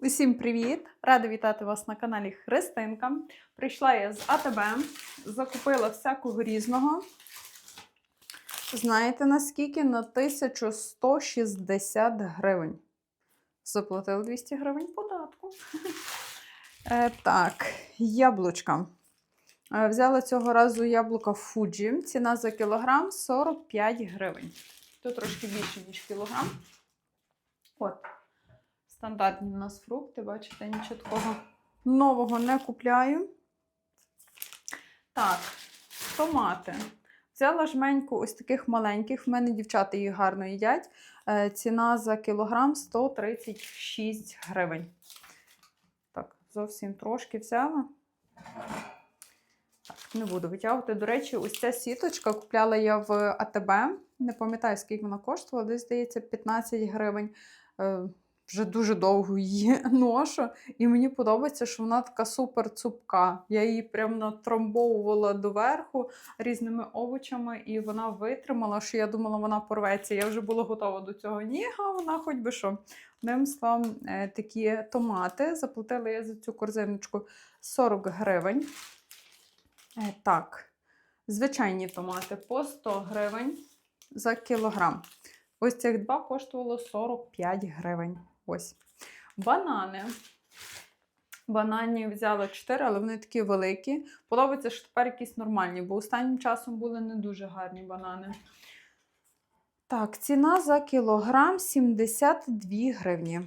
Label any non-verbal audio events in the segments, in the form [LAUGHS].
Усім привіт! Рада вітати вас на каналі Христинка. Прийшла я з АТБ, закупила всякого різного. Знаєте наскільки? На 1160 гривень. Заплатила 200 гривень податку. Е, так, яблучка. Е, Взяла цього разу яблука Fuji. Ціна за кілограм 45 гривень. Тут трошки більше, ніж кілограм. От. Стандартні у нас фрукти, бачите, нічого такого нового не купляю. Так, томати. Взяла жменьку ось таких маленьких. В мене дівчата їх гарно їдять. Е, Ціна за кілограм 136 гривень. Так, зовсім трошки взяла. Так, не буду витягувати. До речі, ось ця сіточка купляла я в АТБ. Не пам'ятаю, скільки вона коштувала, десь здається 15 гривень. Вже дуже довго її [LAUGHS] ношу, і мені подобається, що вона така супер цупка. Я її прям натромбовувала доверху різними овочами, і вона витримала, що я думала, вона порветься. Я вже була готова до цього. Ні, а вона хоч би що. Одним словом, е, такі томати. Заплатила я за цю корзиночку 40 гривень. Е, Так, звичайні томати по 100 гривень за кілограм. Ось цих два коштувало 45 гривень. Ось. Банани. Банані взяла 4, але вони такі великі. Подобається, що тепер якісь нормальні, бо останнім часом були не дуже гарні банани. Так, ціна за кілограм 72 гривні.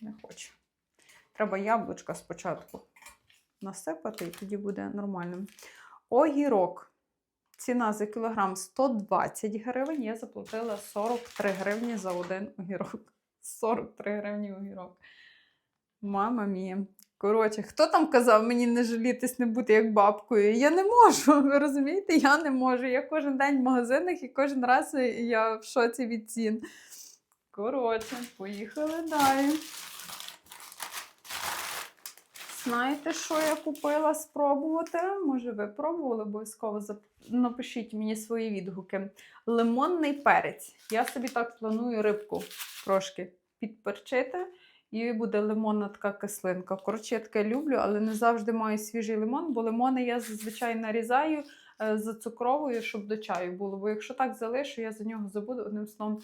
Не хочу. Треба яблучка спочатку насипати, і тоді буде нормально. Огірок. Ціна за кілограм 120 гривень. Я заплатила 43 гривні за один огірок. 43 гривні огірок. Мама мія. Коротше, хто там казав мені не жалітись, не бути як бабкою? Я не можу. Ви розумієте? Я не можу. Я кожен день в магазинах і кожен раз я в шоці від цін. Коротше, поїхали далі. Знаєте, що я купила спробувати? Може, ви пробували обов'язково напишіть мені свої відгуки. Лимонний перець. Я собі так планую рибку трошки підперчити. І буде лимонна така кислинка. Коротше, я таке люблю, але не завжди маю свіжий лимон, бо лимони я зазвичай нарізаю е, зацукровую, щоб до чаю було. Бо якщо так залишу, я за нього забуду, одним словом,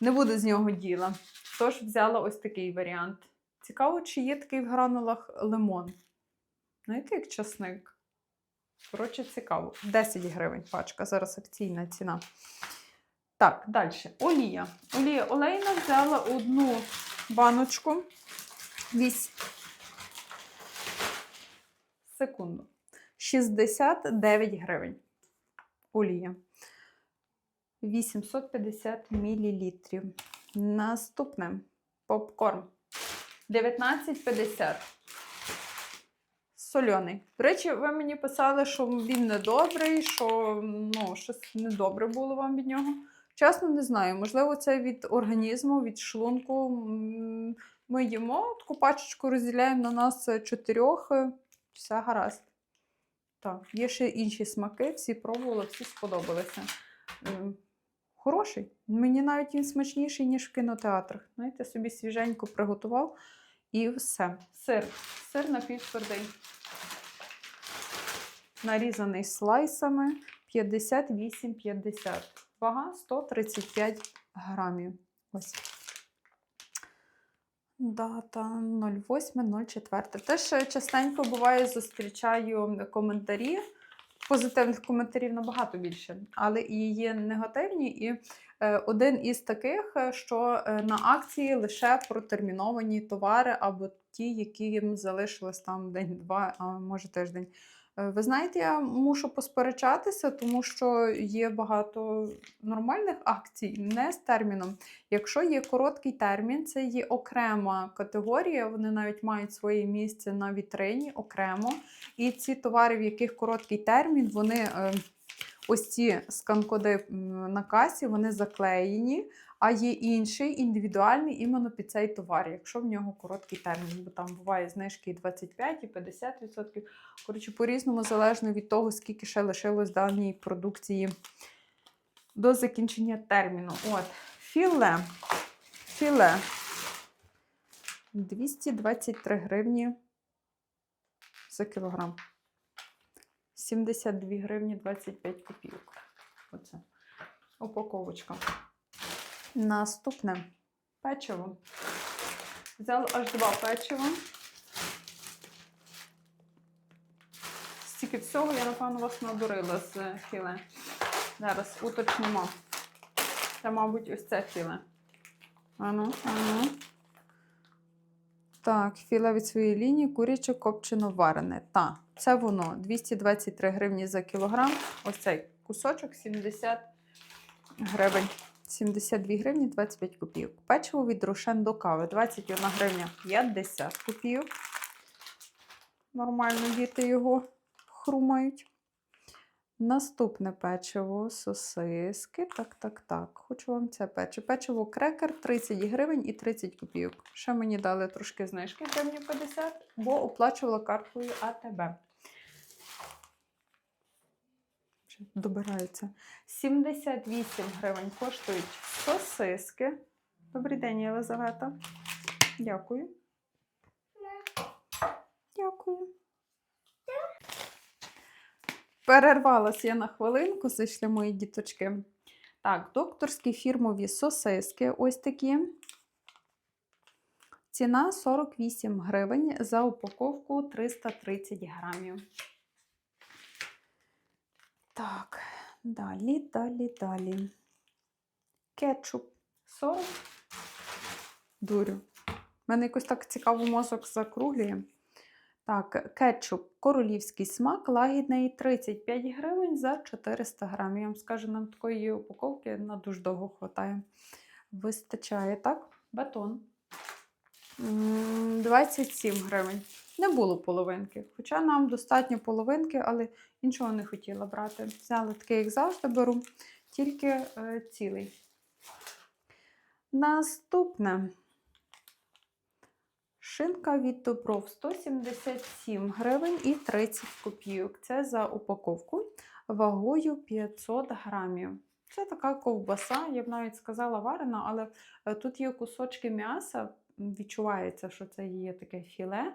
не буде з нього діла. Тож взяла ось такий варіант. Цікаво, чи є такий в гранулах лимон. Знаєте, як часник? Коротше, цікаво. 10 гривень пачка, зараз акційна ціна. Так, далі. Олія. Олія олейна взяла одну баночку. Вісь. Секунду. 69 гривень. Олія. 850 мл. Наступне попкорн. 19,50. Сольоний. До речі, ви мені писали, що він недобрий, що ну, щось недобре було вам від нього. Чесно, не знаю. Можливо, це від організму, від шлунку. Ми їмо, таку пачечку розділяємо на нас чотирьох. е, Все гаразд. Так, є ще інші смаки, всі пробували, всі сподобалися. Хороший. Мені навіть він смачніший, ніж в кінотеатрах. Знаєте, собі свіженько приготував і все. Сир. Сир напівтвердий. Нарізаний слайсами 58,50. Вага 135 грамів. Ось. Дата 08.04. Теж е, частенько буває, зустрічаю коментарі. Позитивних коментарів набагато більше, але і є негативні. І е, один із таких, е, що е, на акції лише протерміновані товари або ті, які їм залишилось там день-два, а може тиждень. Е, Ви знаєте, я мушу посперечатися, тому що є багато нормальних акцій не з терміном. Якщо є короткий термін, це є окрема категорія, вони навіть мають своє місце на вітрині окремо. І ці товари, в яких короткий термін, вони е, ось ці сканкоди на касі, вони заклеєні, а є інший індивідуальний іменно під цей товар, якщо в нього короткий термін, бо там буває знижки і 25, і 50%. Коротше, по-різному, залежно від того, скільки ще лишилось даній продукції до закінчення терміну. От, філе. Філе. 223 гривні за кілограм. 72 гривні 25 копійок. Оце упаковочка. Наступне печиво. Взяла аж два печива. Стільки всього, я, напевно, вас надурила з філе. Зараз уточнимо. Це, мабуть, ось це філе. Ану, ану. Так, філе від своєї лінії, куряче копчено варене. Так, це воно. 223 гривні за кілограм. Ось цей кусочок 70 гривень. 72 гривні 25 копійок. Печиво від Рошен до кави 21 гривня 50 копійок. Нормально діти його хрумають. Наступне печиво, сосиски. Так, так, так. Хочу вам це печиво. Печиво крекер 30 гривень і 30 копійок. Ще мені дали трошки знижки гривні 50, бо оплачувала карткою АТБ. Вже Добираються. 78 гривень коштують сосиски. Добрий день, Єлизавета. Дякую. Дякую. Перервалась я на хвилинку, зайшли мої діточки. Так, докторські фірмові сосиски ось такі. Ціна 48 гривень за упаковку 330 грамів. Так, далі, далі, далі. Кетчуп 40. Дурю. У мене якось так цікаво мозок закруглює. Так, кетчуп королівський смак, лагідний 35 гривень за 400 грамів. Я вам скажу, нам такої упаковки на дуже довго хватає. Вистачає, так? Батон. 27 гривень. Не було половинки. Хоча нам достатньо половинки, але іншого не хотіла брати. Взяла такий, як завжди, беру, тільки е, цілий. Наступне. Шинка від Добров 177 гривень і 30 копійок. Це за упаковку вагою 500 грамів. Це така ковбаса, я б навіть сказала варена, але е, тут є кусочки м'яса, відчувається, що це є таке філе.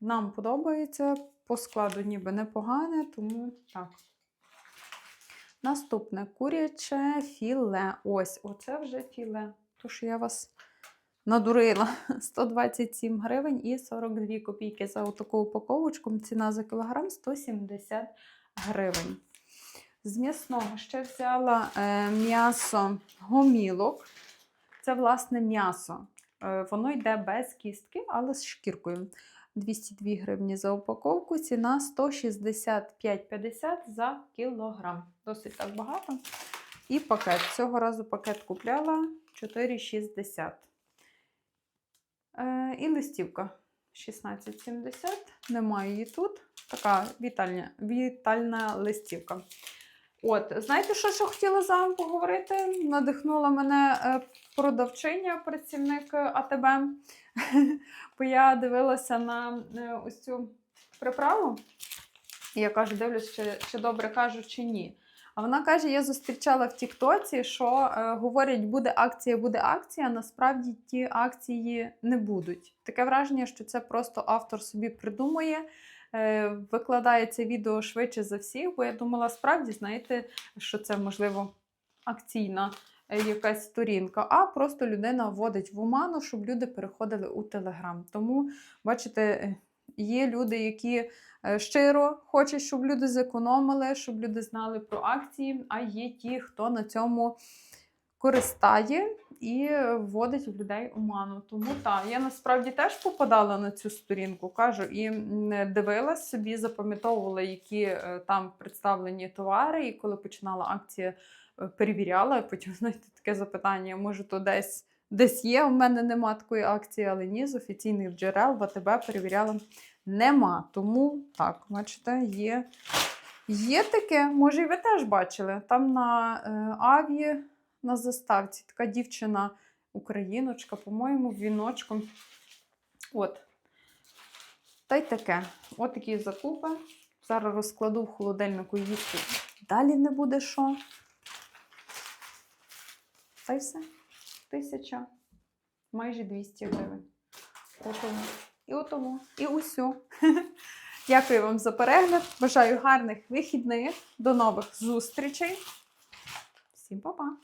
Нам подобається, по складу ніби непогане, тому так. Наступне куряче філе. Ось, оце вже філе. Тож я вас надурила [LAUGHS] 127 гривень і 42 копійки за таку упаковочку. Ціна за кілограм 170 гривень. З м'ясного ще взяла е, м'ясо гомілок. Це, власне, м'ясо. Е, воно йде без кістки, але з шкіркою. 202 гривні за упаковку, ціна 165,50 за кілограм. Досить так багато. І пакет. Цього разу пакет купляла 4,60. Е, і листівка 16,70. Немає її тут. Така вітальня, вітальна листівка. От, знаєте, що ще хотіла з вами поговорити? Надихнула мене е, продавчиня, працівник АТБ. [LAUGHS] Бо я дивилася на е, ось цю приправу. Я кажу, дивлюсь, чи, чи добре кажу, чи ні. А вона каже: я зустрічала в Тіктоці, що е, говорять, буде акція, буде акція. а Насправді ті акції не будуть. Таке враження, що це просто автор собі придумує, е, викладає це відео швидше за всіх, бо я думала, справді, знаєте, що це можливо акційна е, якась сторінка, а просто людина вводить в оману, щоб люди переходили у Телеграм. Тому, бачите, е, є люди, які е, щиро хочуть, щоб люди зекономили, щоб люди знали про акції, а є ті, хто на цьому користає і вводить в людей оману. Тому так, я насправді теж попадала на цю сторінку, кажу, і дивилась собі, запам'ятовувала, які е, там представлені товари, і коли починала акція, е, перевіряла, потім, [LAUGHS] знаєте, таке запитання, може, то десь. Десь є, у мене нема такої акції, але ні, з офіційних джерел в АТБ перевіряла нема. Тому так, бачите, є, є таке. Може, і ви теж бачили. Там на е, Аві на заставці така дівчина, україночка, по-моєму, віночком. От. Та й таке. От такі закупи. Зараз розкладу в холодильнику їсти. Далі не буде що. Та й все. Тисяча, майже 200 гривень. Отому. І отому. І усю. [LAUGHS] Дякую вам за перегляд. Бажаю гарних вихідних. До нових зустрічей. Всім па-па!